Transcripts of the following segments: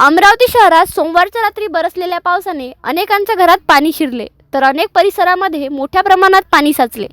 अमरावती शहरात सोमवारच्या रात्री बरसलेल्या पावसाने अनेकांच्या घरात पाणी शिरले तर अनेक परिसरामध्ये मोठ्या प्रमाणात पाणी साचले.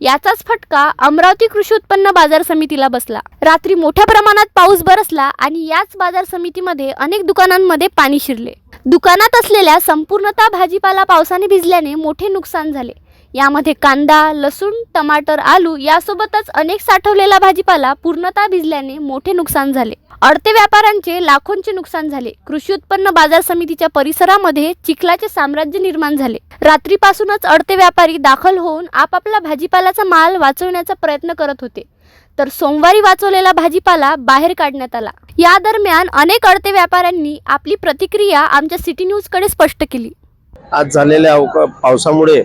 याचाच फटका अमरावती कृषी उत्पन्न बाजार समितीला बसला. रात्री मोठ्या प्रमाणात पाऊस बरसला आणि याच बाजार समितीमध्ये अनेक दुकानांमध्ये पाणी शिरले. दुकानात असलेल्या संपूर्णतः भाजीपाला पावसाने भिजल्याने मोठे नुकसान झाले. यामध्ये कांदा लसूण टमाटर आलू यासोबतच अनेक साठवलेला भाजीपाला पूर्णतः भिजल्याने मोठे नुकसान झाले. अडते व्यापाऱ्यांचे लाखोंचे नुकसान झाले. कृषी उत्पन्न बाजार समितीच्या परिसरामध्ये चिखलाचे साम्राज्य निर्माण झाले. रात्रीपासूनच अडते व्यापारी दाखल होऊन आपापला भाजीपाल्याचा माल वाचवण्याचा प्रयत्न करत होते. तर सोमवारी वाचवलेला भाजीपाला बाहेर काढण्यात आला. या दरम्यान अनेक अडते व्यापाऱ्यांनी आपली प्रतिक्रिया आमच्या सिटी न्यूजकडे स्पष्ट केली. आज झालेल्या अवका पावसामुळे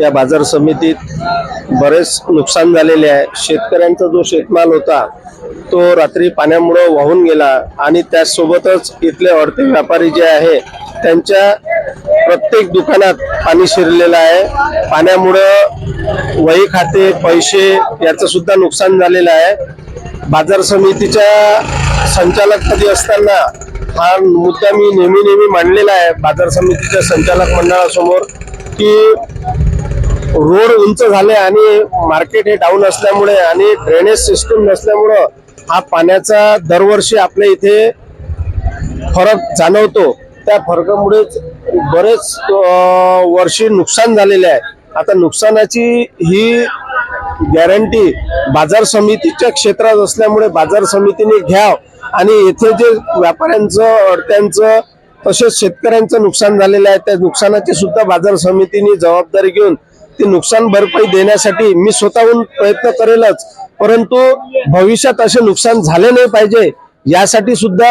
या बाजार समितीत बरेच नुकसान झालेले आहे. शेतकऱ्यांचा जो शेतमाल होता तो रात्री पाण्यामुळं वाहून गेला आणि त्याचसोबतच इथले अडते व्यापारी जे आहे त्यांच्या प्रत्येक दुकानात पाणी शिरलेलं आहे. पाण्यामुळं वही खाते पैसे याचं सुद्धा नुकसान झालेलं आहे. बाजार समितीच्या संचालकपदी असताना हा मुद्दा मी नेहमी नेहमी मांडलेला आहे. बाजार समितीच्या संचालक मंडळासमोर की रोड उंच झाले आणि मार्केट हे डाऊन असल्यामुळे आणि ड्रेनेज सिस्टम नसल्यामुळं हा पाण्याचा दरवर्षी आपल्या इथे फरक जाणवतो. त्या फरकामुळेच बरेच वर्षी नुकसान झालेले आहे. आता नुकसानाची ही गॅरंटी बाजार समितीच्या क्षेत्रात असल्यामुळे बाजार समितीने घ्याव आणि येथे जे व्यापाऱ्यांचं अडत्यांचं तसेच शेतकऱ्यांचं नुकसान झालेलं आहे त्या नुकसानाची सुद्धा बाजार समितीने जबाबदारी घेऊन ते नुकसान भरपाई देण्यासाठी मी स्वतःहून प्रयत्न करेलच परंतु भविष्यात असे नुकसान झाले नाही पाहिजे यासाठी सुद्धा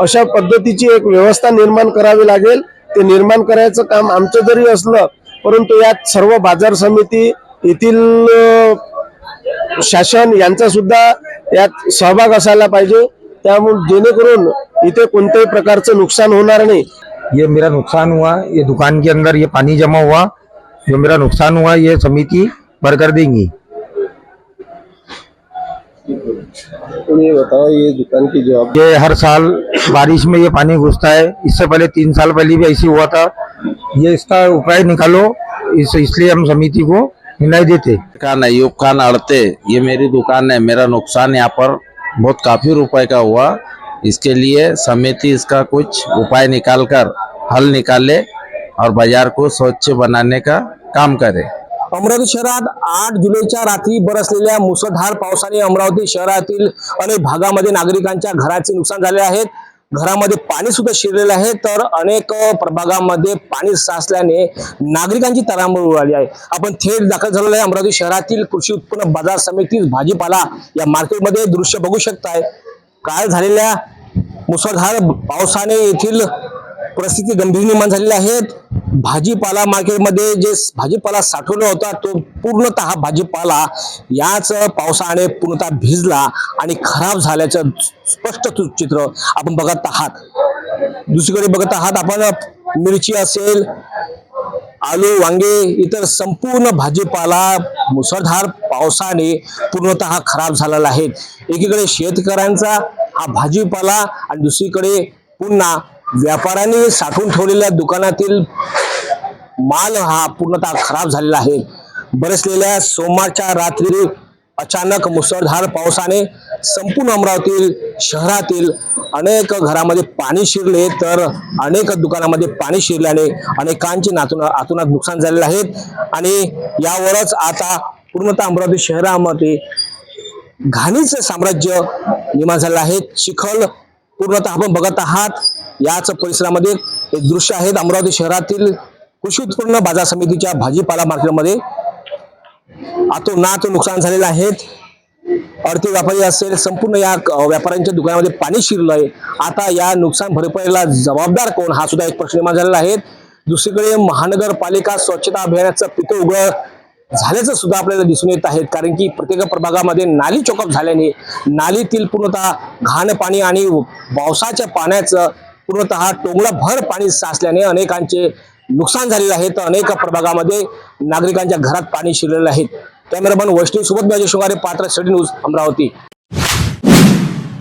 अशा पद्धतीची एक व्यवस्था निर्माण करावी लागेल. ते निर्माण करायचं काम आमचं जरी असलं परंतु यात सर्व बाजार समिती येथील शासन यांचा सुद्धा यात सहभाग असायला पाहिजे. त्यामुळे जेणेकरून इथे कोणत्याही प्रकारचं नुकसान होणार नाही. ये मेरा नुकसान हुआ ये दुकान के अंदर ये पानी जमा हुआ जो मेरा नुकसान हुआ ये समिति भर कर देंगी। ये बताओ ये दुकान की जवाब ये हर साल बारिश में ये पानी घुसता है। इससे पहले तीन साल पहले भी ऐसी हुआ था। ये इसका उपाय निकालो। इस इसलिए हम समिति को निर्णय देते। खान अयूब खान अड़ते ये मेरी दुकान है। मेरा नुकसान यहाँ पर बहुत काफ़ी रुपए का हुआ। इसके लिए समिति इसका कुछ उपाय निकाल कर हल निकाले और बाज़ार को स्वच्छ बनाने का काम करे. अमरावती शहरात आठ जुलैच्या रात्री बरसलेल्या मुसळधार पावसाने अमरावती शहरातील अनेक भागामध्ये नागरिकांच्या घराचे नुकसान झाले आहेत घरामध्ये पाणी सुद्धा शिरलेलं आहे. तर अनेक प्रभागामध्ये पाणी साचल्याने नागरिकांची तरांबळ उडाली आहे. आपण थेट दाखल झालेलो आहे. अमरावती शहरातील कृषी उत्पन्न बाजार समिती भाजीपाला या मार्केटमध्ये दृश्य बघू शकताय. काल झालेल्या मुसळधार पावसाने येथील परिस्थिती गंभीर निर्माण झालेली आहे. भाजीपाला मार्केटमध्ये जे भाजीपाला साठवला होता तो पूर्णतः भाजीपाला याच पावसाने पूर्णतः भिजला आणि खराब झाल्याचं स्पष्ट चित्र आपण बघत आहात. दुसरीकडे बघत आहात आपण मिरची असेल आलू वांगे इतर संपूर्ण भाजीपाला मुसळधार पावसाने पूर्णतः खराब झालेला आहे. एकीकडे शेतकऱ्यांचा हा भाजीपाला आणि दुसरीकडे पुन्हा व्यापाऱ्यांनी साठवून ठेवलेल्या दुकानातील माल हा पूर्णतः खराब झालेला आहे. बरसलेल्या सोमवारच्या रात्री अचानक मुसळधार पावसाने संपूर्ण अमरावती शहरातील अनेक घरामध्ये पाणी शिरले तर अनेक दुकानामध्ये पाणी शिरल्याने अनेकांची नातून आतुनात नुकसान झालेले आहेत आणि यावरच आता पूर्णतः अमरावती शहरामध्ये घाणीचं साम्राज्य निर्माण झालेलं आहे. चिखल पूर्णतः आपण बघत आहात. याच परिसरामध्ये एक दृश्य आहेत अमरावती शहरातील कृषी उत्पन्न बाजार समितीच्या भाजीपाला मार्केटमध्ये आतोनात नुकसान झालेलं आहे. अडती व्यापारी असेल संपूर्ण या व्यापाऱ्यांच्या दुकानामध्ये पाणी शिरलं आहे आता या नुकसान भरपाईला जबाबदार कोण? हा सुद्धा एक प्रश्न निर्माण झालेला आहे. दुसरीकडे महानगरपालिका स्वच्छता अभियानाचं पितं उघड झाल्याचं सुद्धा आपल्याला दिसून येत आहेत कारण की प्रत्येक प्रभागामध्ये नाली चोकअप झाल्याने नालीतील पूर्णतः घाण पाणी आणि पावसाच्या पाण्याचं पूर्णतः टोंगळाभर पाणी साचल्याने अनेकांचे नुकसान झालेलं आहे. तर अनेक प्रभागामध्ये नागरिकांच्या घरात पाणी शिरलेलं आहे. कॅमेरामन वैष्णव सोबत मी अजय शृंगारे पात्र सिटी न्यूज अमरावती.